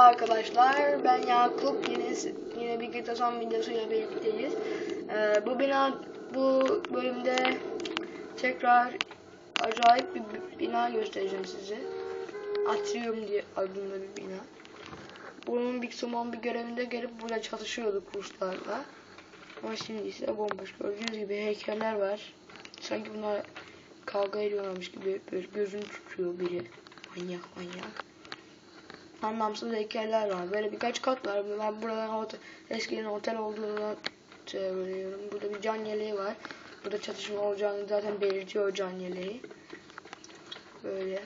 arkadaşlar, ben Yakup. Yine yine bir San videosuyla birlikteyiz. Ee, bu bina bu bölümde tekrar acayip bir bi- bina göstereceğim size. Atrium diye adında bir bina. Bunun bir zaman bir görevinde gelip burada çatışıyorduk Ruslarla. Ama şimdi ise bomboş. Gördüğünüz gibi heykeller var. Sanki bunlar kavga ediyorlarmış gibi böyle gözünü tutuyor biri. Manyak manyak anlamsız heykeller var. Böyle birkaç kat var. Ben buradan otel, eskiden otel olduğunu söylüyorum. Burada bir can yeleği var. Burada çatışma olacağını zaten belirtiyor can yeleği. Böyle.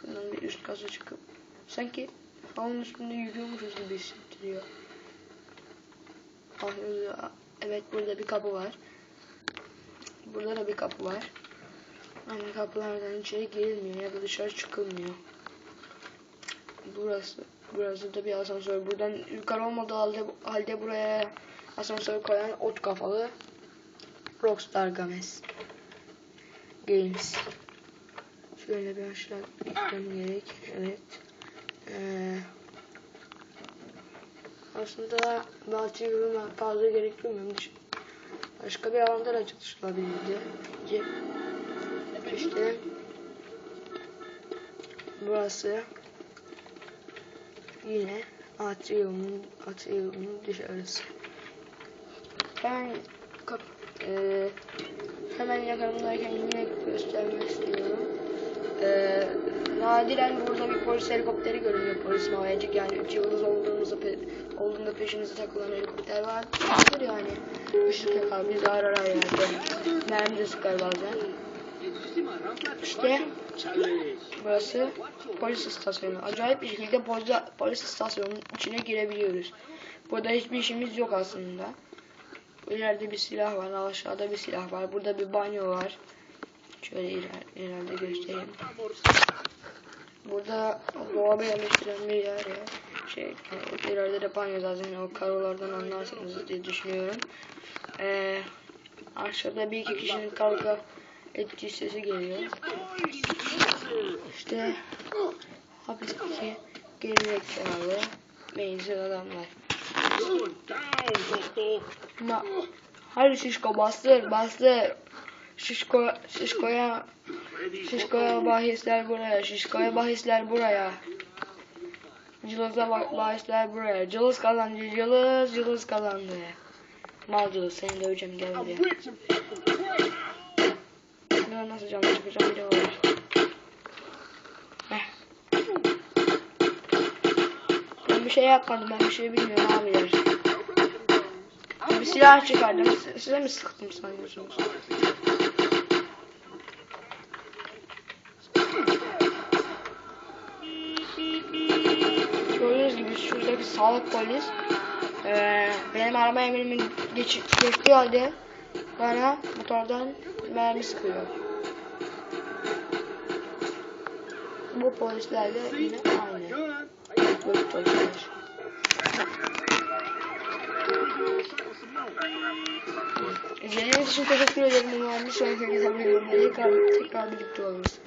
Şuradan bir üst kata çıkıp sanki havun üstünde yürüyormuşuz gibi hissettiriyor. Ah, Evet burada bir kapı var. Burada da bir kapı var. Ama kapılardan içeri girilmiyor ya da dışarı çıkılmıyor. Burası. Burası da bir asansör. Buradan yukarı olmadığı halde, halde buraya asansör koyan ot kafalı Rockstar Games Games. Şöyle bir aşağı gitmem gerek. Evet. Ee, aslında Balti yorum fazla gerektirmiyorum. Başka bir alanda da çalışılabilirdi. İşte burası yine atriumun atriumun dışarısı. Ben kap, e, hemen yakınımdayken yine göstermek istiyorum. E, nadiren burada bir polis helikopteri görünüyor polis mavecik yani 3 yıldız olduğumuzda pe, olduğunda peşimize takılan helikopter var. Vardır yani. Işık yakar bizi arar her yerde. Mermi de sıkar bazen. İşte burası polis istasyonu. Acayip bir şekilde polis, polis istasyonunun içine girebiliyoruz. Burada hiçbir işimiz yok aslında. İleride bir silah var, aşağıda bir silah var. Burada bir banyo var. Şöyle iler, ileride göstereyim. Burada dolabı yerleştiren bir yer ya. Şey, ileride de banyo zaten o karolardan anlarsınız diye düşünüyorum. Ee, aşağıda bir iki kişinin kavga ettiği sesi geliyor. İşte hapisteki geri zekalı beyinsiz adamlar. Ma Hadi şişko bastır bastır. Şişko şişkoya şişkoya bahisler buraya. Şişkoya bahisler buraya. Cılız'a ba- bahisler buraya. Cılız kazandı. Cılız cılız kazandı. Mal cılız seni döveceğim gel buraya. Ben nasıl canlı çıkacağım bir de. Heh. Ben bir şey yapmadım. Ben bir şey bilmiyorum abiler. Bir silah çıkardım. Si- Size mi sıktım sanıyorsunuz? Gördüğünüz gibi şuradaki sağlık polis eee, benim arama emrimin geç, geçtiği halde bana motordan mermi sıkıyor. Bu polisler de yine aynı. Bu polisler. İzlediğiniz için teşekkür ederim. Umarım sonraki videomda tekrar, tekrar birlikte oluruz.